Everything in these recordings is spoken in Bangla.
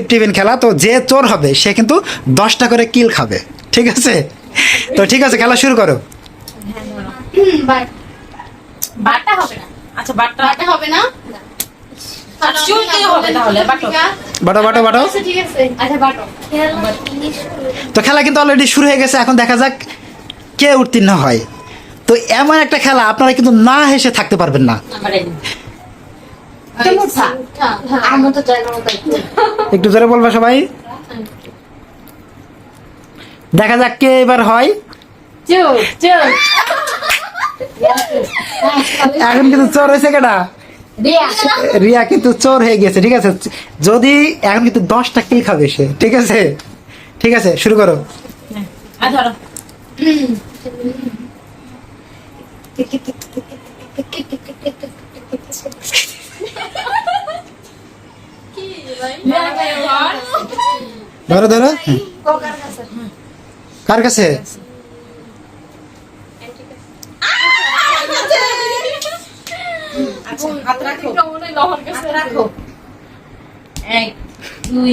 রিসিভ টিফিন খেলা তো যে চোর হবে সে কিন্তু দশটা করে কিল খাবে। ঠিক আছে? তো ঠিক আছে খেলা শুরু করো। বাটা হবে না। আচ্ছা বাটটা বাটা হবে না? চুল দিয়ে হবে তাহলে, বাটো। বাটো বাটো বাটো। আচ্ছা ঠিক আছে। আচ্ছা বাটো। তো খেলা কিন্তু অলরেডি শুরু হয়ে গেছে এখন দেখা যাক কে উত্তীর্ণ হয়। তো এমন একটা খেলা আপনারা কিন্তু না হেসে থাকতে পারবেন না। আমি তো চাই না। একটু জোরে বলবা সবাই? দেখা যাক কে এবার হয়। এখন কিন্তু চোর হয়েছে কেটা রিয়া কিন্তু চোর হয়ে গেছে, ঠিক আছে? যদি এখন কিন্তু দশটা কিল খাবে সে, ঠিক আছে? ঠিক আছে, শুরু করো। ধরো ধরো। কার কাছে? আচ্ছা হাত রাখো। এক দুই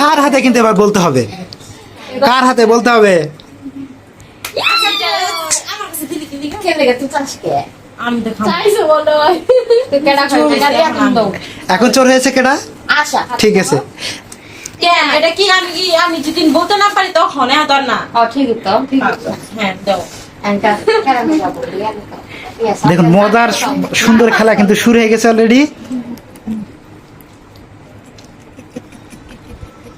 কার হাতে কিন্তু এবার বলতে হবে? কার হাতে বলতে হবে? কেডা কেডা এখন চোর হয়েছে আশা। ঠিক আছে। কেন? এটা কি আমি কি আমি যদি বলতে না পারি তখন? হ্যাঁ না। ঠিক তো। ঠিক হ্যাঁ দাও। কেডা দেখুন মজার সুন্দর খেলা কিন্তু শুরু হয়ে গেছে অলরেডি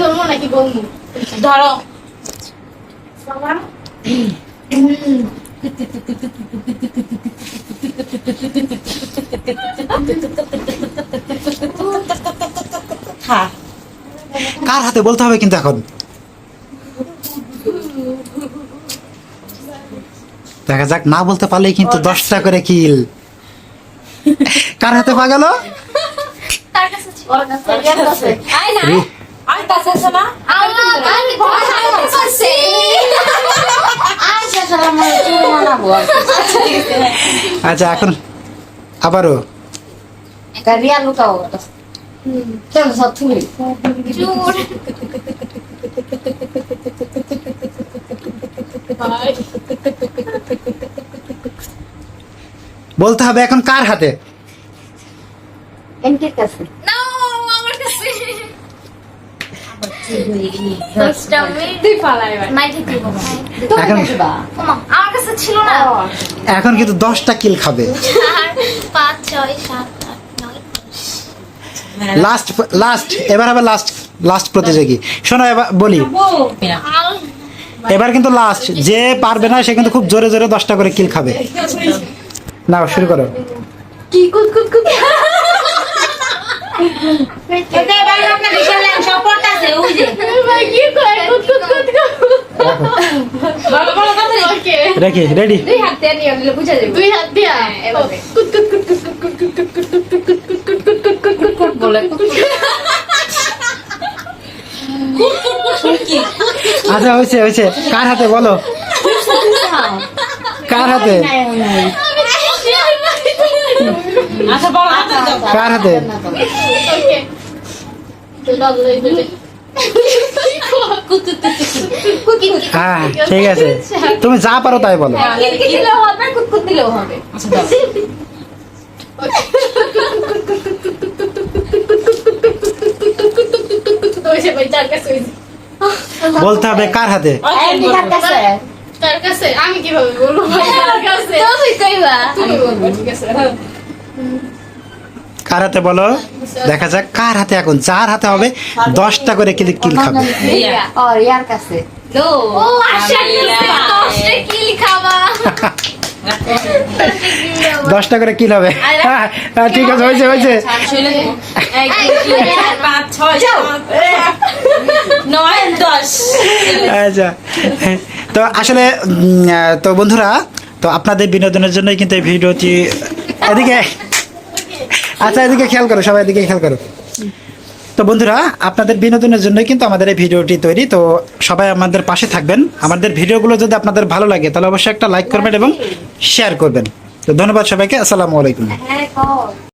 ধরবো নাকি বলব ধরো। হ্যাঁ কার হাতে বলতে হবে কিন্তু এখন? দেখা যাক না বলতে পারলেই কিন্তু দশটা করে কিল। কার হাতে পাগল? তার কাছে ছিল। ওর কাছে ওর কাছে। আই না। আর কাছে আছে না। আমার আমি ভাষা করছি আচ্ছা সালাম চুর মানাবো আচ্ছা এখন আবারও। কারিয়া লুকাও। চল সব তুমি চুর বলতে হবে এখন কার হাতে? এনটির কাছে। No, আমার কাছে। এখন ওমা আমার কাছে ছিল না। এখন কিন্তু দশটা কিল খাবে। লাস্ট লাস্ট এবার হবে লাস্ট লাস্ট প্রতিযোগী। শোনো এবার বলি। এবার কিন্তু লাস্ট যে পারবে না সে কিন্তু খুব জোরে জোরে দশটা করে কিল খাবে। না শুরু করো। কি কুত কুত কুত? রেখি রেডি। দুই হাত দিয়ে নিয়ে বুঝা যাবে। দুই হাত দিয়া। বলে আচ্ছা হয়েছে হয়েছে। কার হাতে বলো? কার হাতে? কার হাতে? হ্যাঁ ঠিক আছে। তুমি যা পারো তাই বলো। বলতে হবে কার হাতে? আমি কীভাবে বলব ঠিক আছে। কার হাতে বলো? দেখা যাক কার হাতে এখন যার হাতে হবে দশটা করে কিল কিল খাবে। দশটা করে কিল হবে। হ্যাঁ, হ্যাঁ, ঠিক আছে হয়েছে হয়েছে। চার আচ্ছা। তো আসলে তো বন্ধুরা তো আপনাদের বিনোদনের জন্যই কিন্তু এই ভিডিওটি এদিকে আচ্ছা এদিকে খেয়াল করো, সবাই এদিকে খেয়াল করো। তো বন্ধুরা, আপনাদের বিনোদনের জন্যই কিন্তু আমাদের এই ভিডিওটি তৈরি। তো সবাই আমাদের পাশে থাকবেন। আমাদের ভিডিওগুলো যদি আপনাদের ভালো লাগে, তাহলে অবশ্যই একটা লাইক করবেন এবং শেয়ার করবেন। তো ধন্যবাদ সবাইকে। আসসালামু আলাইকুম। হ্যাঁ